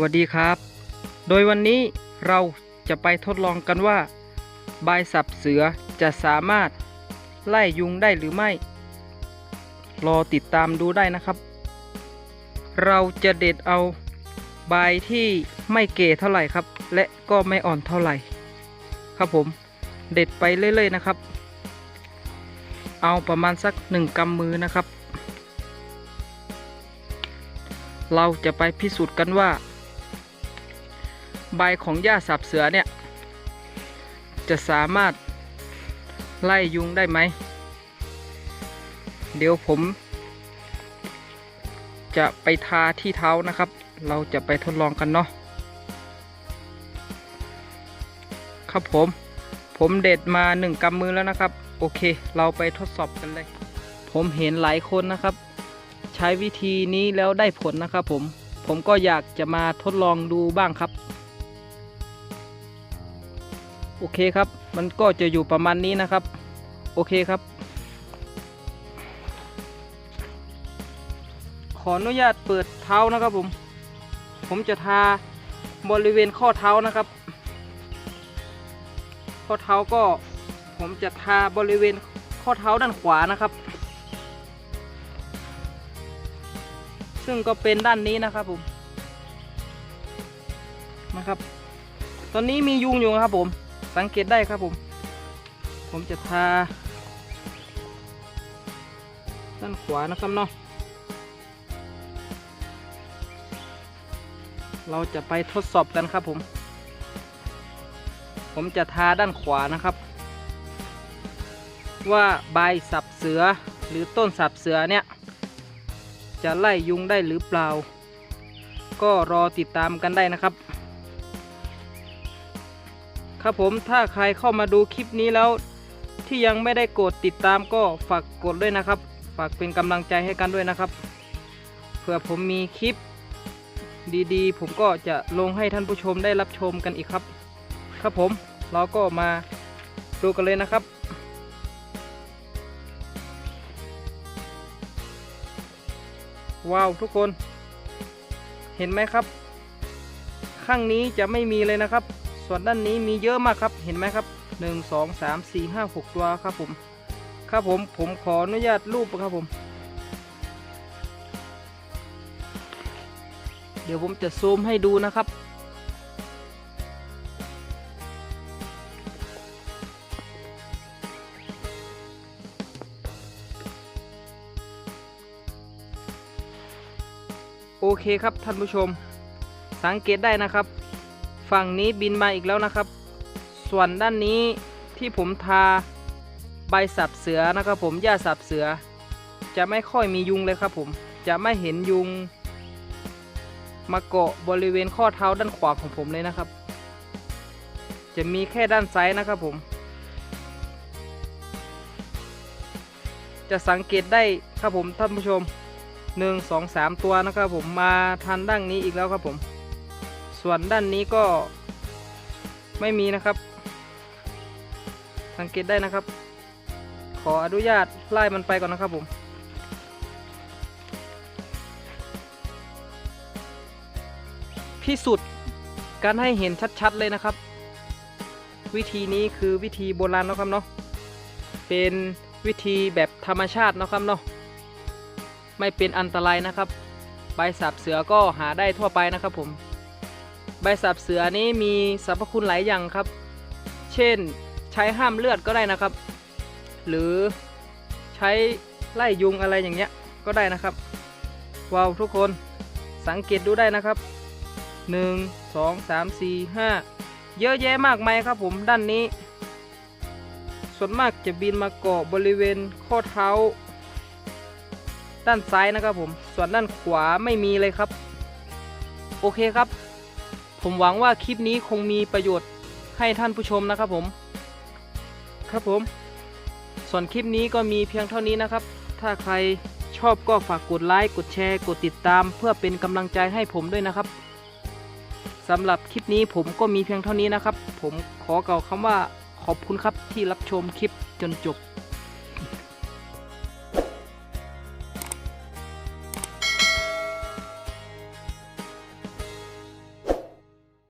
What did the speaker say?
วัสดีครับ โดยวันนี้เราจะไปทดลองกันว่า ใบสับเสือจะสามารถไล่ยุงได้หรือไม่ รอติดตามดูได้นะครับ เราจะเด็ดเอาใบที่ไม่เก่เท่าไหร่ครับ และก็ไม่อ่อนเท่าไหร่ ครับผมเด็ดไปเรื่อยๆนะครับ เอาประมาณสักหนึ่งกำมือนะครับ เราจะไปพิสูจน์กันว่า ใบของหญ้าสับเสือเนี่ย จะสามารถไล่ยุงได้ไหม เดี๋ยวผม จะไปทาที่เท้านะครับ เราจะไปทดลองกันเนาะครับผม ผมเด็ดมาหนึ่งกำมือแล้วนะครับ โอเค เราไปทดสอบกันเลย ผมเห็นหลายคนนะครับ ใช้วิธีนี้แล้วได้ผลนะครับผม ผมก็อยากจะมาทดลองดูบ้างครับ โอเคครับ มันก็จะอยู่ประมาณนี้นะครับ โอเคครับ ขออนุญาตเปิดเท้านะครับผม ผมจะทาบริเวณข้อเท้านะครับ ข้อเท้าก็ผมจะทาบริเวณข้อเท้าด้านขวานะครับ ซึ่งก็เป็นด้านนี้นะครับผม นะครับ ตอนนี้มียุงอยู่นะครับผม สังเกตได้ครับผม ผมจะทาด้านขวานะครับเนาะเราจะไปทดสอบกันครับผม ผมจะทาด้านขวานะครับ ว่าใบสับเสือหรือต้นสับเสือเนี่ย จะไล่ยุงได้หรือเปล่า ก็รอติดตามกันได้นะครับ ครับผมถ้าใครเข้ามาดูคลิปนี้แล้ว ที่ยังไม่ได้กดติดตามก็ฝากกดด้วยนะครับ ฝากเป็นกำลังใจให้กันด้วยนะครับเพื่อผมมีคลิป ดีๆ ผมก็จะลงให้ท่านผู้ชมได้รับชมกันอีกครับ ครับผมเราก็มาดูกันเลยนะครับว้าวทุกคน เห็นไหมครับ ข้างนี้จะไม่มีเลยนะครับ ส่วนด้านนี้มีเยอะมากครับเห็นไหมครับหนึ่งสองสามสี่ห้าหกตัวครับผม ครับผมผมขออนุญาตรูปครับผม เดี๋ยวผมจะซูมให้ดูนะครับโอเคครับท่านผู้ชม สังเกตได้นะครับ ฝั่งนี้บินมาอีกแล้วนะครับ ส่วนด้านนี้ที่ผมทาใบสับเสือนะครับ ผมหญ้าสับเสือ จะไม่ค่อยมียุงเลยครับผมจะไม่เห็นยุง มาเกาะบริเวณข้อเท้าด้านขวาของผมเลยนะครับ จะมีแค่ด้านซ้ายนะครับผม จะสังเกตได้ครับผมท่านผู้ชมหนึ่งสองสามตัวนะครับผมมาทันด้านนี้อีกแล้วครับผม ส่วนด้านนี้ก็ไม่มีนะครับ สังเกตได้นะครับ ขออนุญาตไล่มันไปก่อนนะครับผมพิสูจน์การให้เห็นชัดๆเลยนะครับ วิธีนี้คือวิธีโบราณนะครับเนาะเป็นวิธีแบบธรรมชาตินะครับเนาะไม่เป็นอันตรายนะครับ ใบสับเสือก็หาได้ทั่วไปนะครับผม ใบสับเสือนี้มีสรรพคุณหลายอย่างครับ เช่นใช้ห้ามเลือดก็ได้นะครับ หรือใช้ไล่ยุงอะไรอย่างเงี้ยก็ได้นะครับว้าวทุกคนสังเกตดูได้นะครับหนึ่งสองสามสี่ห้าเยอะแยะมากมายครับผมด้านนี้ ส่วนมากจะบินมาเกาะบริเวณข้อเท้า ด้านซ้ายนะครับผม ส่วนด้านขวาไม่มีเลยครับ โอเคครับ ผมหวังว่าคลิปนี้คงมีประโยชน์ให้ท่านผู้ชมนะครับผม ครับผม ส่วนคลิปนี้ก็มีเพียงเท่านี้นะครับ ถ้าใครชอบก็ฝากกดไลค์ กดแชร์ กดติดตาม เพื่อเป็นกำลังใจให้ผมด้วยนะครับสำหรับคลิปนี้ผมก็มีเพียงเท่านี้นะครับ ผมขอกล่าวคำว่าขอบคุณครับที่รับชมคลิปจนจบ